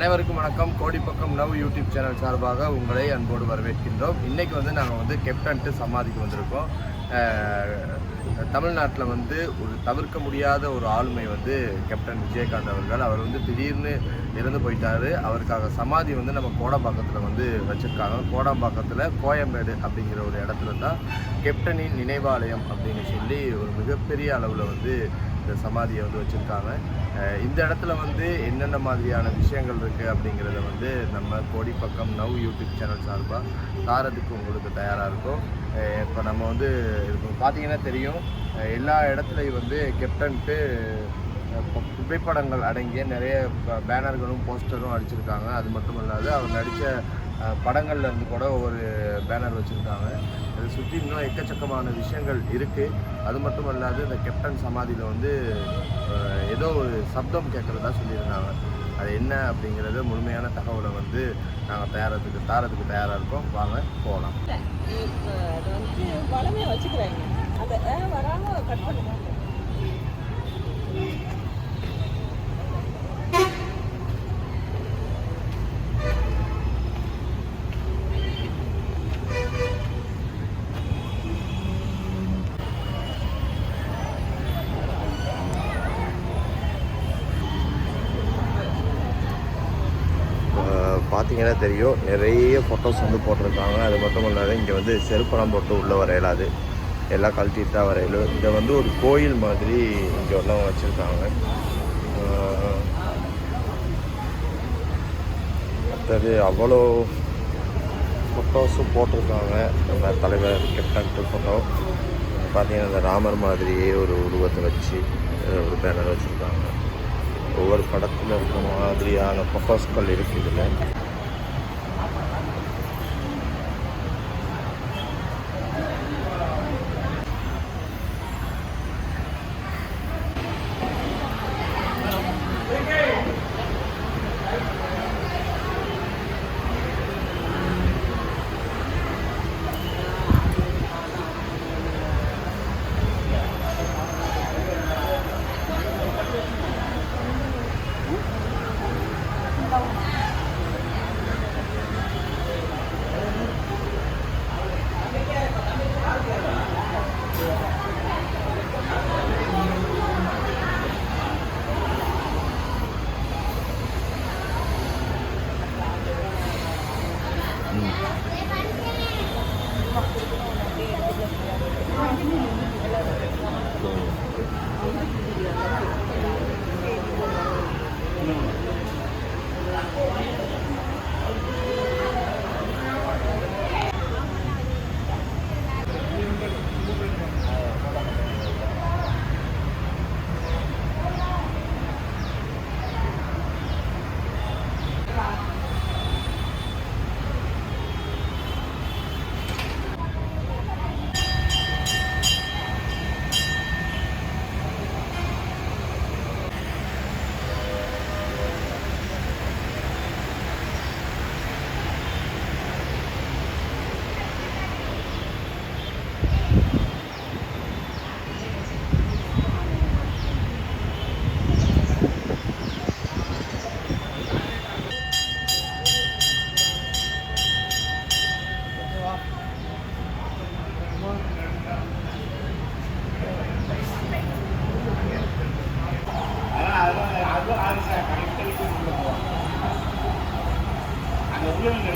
அனைவருக்கும் வணக்கம். கோடிப்பக்கம் now YouTube channel சார்பாக உங்களை அன்போடு வரவேற்கின்றோம். இன்றைக்கி வந்து நாங்கள் வந்து கெப்டன்ட்டு சமாதிக்கு வந்திருக்கோம். தமிழ்நாட்டில் வந்து ஒரு தவிர்க்க முடியாத ஒரு ஆளுமை வந்து கேப்டன் விஜயகாந்த் அவர்கள். அவர் வந்து திடீர்னு இறந்து போயிட்டார். அவருக்காக சமாதி வந்து நம்ம கோடம்பாக்கத்தில் வந்து வச்சுருக்காங்க. கோடம்பாக்கத்தில் கோயம்பேடு அப்படிங்கிற ஒரு இடத்துல தான் கெப்டனின் நினைவாலயம் அப்படின்னு சொல்லி ஒரு மிகப்பெரிய அளவில் வந்து இந்த சமாதியை வந்து வச்சுருக்காங்க. இந்த இடத்துல வந்து என்னென்ன மாதிரியான விஷயங்கள் இருக்குது அப்படிங்கிறத வந்து நம்ம கோடிப்பக்கம் நவ் யூடியூப் சேனல் சார்பாக தாரதுக்கு உங்களுக்கு தயாராக இருக்கும். இப்போ நம்ம வந்து பார்த்தீங்கன்னா தெரியும் எல்லா இடத்துலையும் வந்து கெப்டன்ட்டு புகைப்படங்கள் அடங்கிய நிறைய பேனர்களும் போஸ்டரும் அடிச்சிருக்காங்க. அது மட்டும் இல்லாது அவர் நடித்த படங்கள்ல இருந்து கூட ஒரு பேனர் வச்சுருக்காங்க. அதை சுற்றி இன்னும் எக்கச்சக்கமான விஷயங்கள் இருக்குது அது மட்டும் இல்லாது இந்த கெப்டன் சமாதியில் வந்து ஏதோ ஒரு சப்தம் கேட்குறதா சொல்லியிருந்தாங்க. அது என்ன அப்படிங்கிறது முழுமையான தகவலை வந்து நாங்கள் தயாரத்துக்கு தாரத்துக்கு தயாராக இருக்கோம். வாங்க போகலாம் அது வந்து வச்சுக்கிறாங்க. அதை வராமல் கட் பண்ணுவாங்க பார்த்தீங்கன்னா தெரியும் நிறைய ஃபோட்டோஸ் வந்து போட்டிருக்காங்க. அது மட்டும் இல்லாத இங்கே வந்து செருப்பெல்லாம் போட்டு உள்ளே வர இயலாது எல்லாம் கழட்டிட்டு தான் வர இதை வந்து ஒரு கோயில் மாதிரி இங்கே எல்லாம் வச்சுருக்காங்க. மற்றது அவ்வளோ ஃபோட்டோஸும் போட்டிருக்காங்க. நம்ம தலைவர் கேப்டன் ஃபோட்டோ பார்த்தீங்கன்னா இந்த ராமர் மாதிரியே ஒரு உருவத்தை வச்சு ஒரு பேனர் வச்சுருக்காங்க. ஒவ்வொரு படத்தில் இருக்கிற மாதிரியான ஃபோட்டோஸ்கள் இருக்குது இதில். doing it.